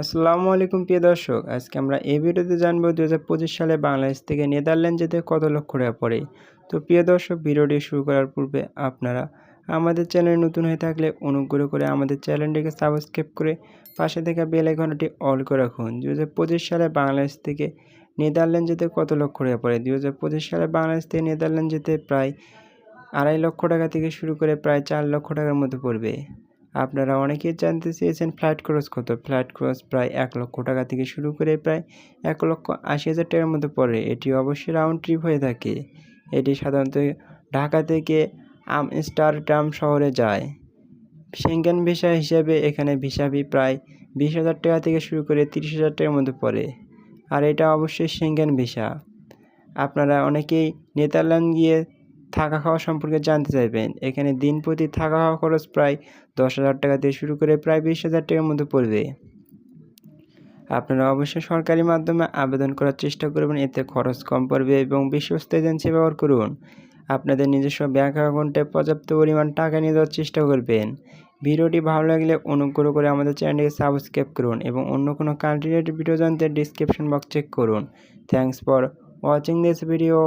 আসসালামু আলাইকুম, প্রিয় দর্শক। আজকে আমরা এই ভিডিওতে জানব দু হাজার পঁচিশ সালে বাংলাদেশ থেকে নেদারল্যান্ড যেতে কত লক্ষ টাকা পড়ে। তো প্রিয় দর্শক, ভিডিওটি শুরু করার পূর্বে আপনারা আমাদের চ্যানেল নতুন হয়ে থাকলে অনুগ্রহ করে আমাদের চ্যানেলটিকে সাবস্ক্রাইব করে পাশে থাকা বেল আইকনটি অল করে রাখুন। দু হাজার পঁচিশ সালে বাংলাদেশ থেকে নেদারল্যান্ড যেতে কত লক্ষ টাকা পড়ে? দু হাজার পঁচিশ সালে বাংলাদেশ থেকে নেদারল্যান্ড যেতে প্রায় আড়াই লক্ষ টাকা থেকে শুরু করে প্রায় চার লক্ষ টাকার মতো পড়বে। আপনারা অনেকেই জানতে চেয়েছেন ফ্লাইট খরচ কত। ফ্ল্যাট খরচ প্রায় এক লক্ষ টাকা থেকে শুরু করে প্রায় এক লক্ষ আশি হাজার টাকার মতো পড়ে। এটি অবশ্যই রাউন্ড ট্রিপ হয়ে থাকে। এটি সাধারণত ঢাকা থেকে আমস্টারডাম শহরে যায়। সেঙ্গেন ভিসা হিসেবে এখানে ভিসা ফি প্রায় বিশ হাজার টাকা থেকে শুরু করে তিরিশ হাজার টাকার মধ্যে পড়ে। আর এটা অবশ্যই সেঙ্গেন ভিসা আপনারা অনেকেই নেদারল্যান্ড গিয়ে থাকা খাওয়া সম্পর্কে জানতে চাইবেন। এখানে দিন প্রতি থাকা খাওয়া খরচ প্রায় দশ হাজার টাকা দিয়ে শুরু করে প্রায় বিশ হাজার টাকার মধ্যে পড়বে। আপনারা অবশ্যই সরকারি মাধ্যমে আবেদন করার চেষ্টা করবেন, এতে খরচ কম পড়বে এবং বিশ্বস্ত এজেন্সি ব্যবহার করুন। আপনাদের নিজস্ব ব্যাঙ্ক অ্যাকাউন্টে পর্যাপ্ত পরিমাণ টাকা নিয়ে দেওয়ার চেষ্টা করবেন। ভিডিওটি ভালো লাগলে অনুগ্রহ করে আমাদের চ্যানেলটিকে সাবস্ক্রাইব করুন এবং অন্য কোনো কান্ট্রি ভিডিও জানতে ডিসক্রিপশন বক্স চেক করুন। Thanks for watching this video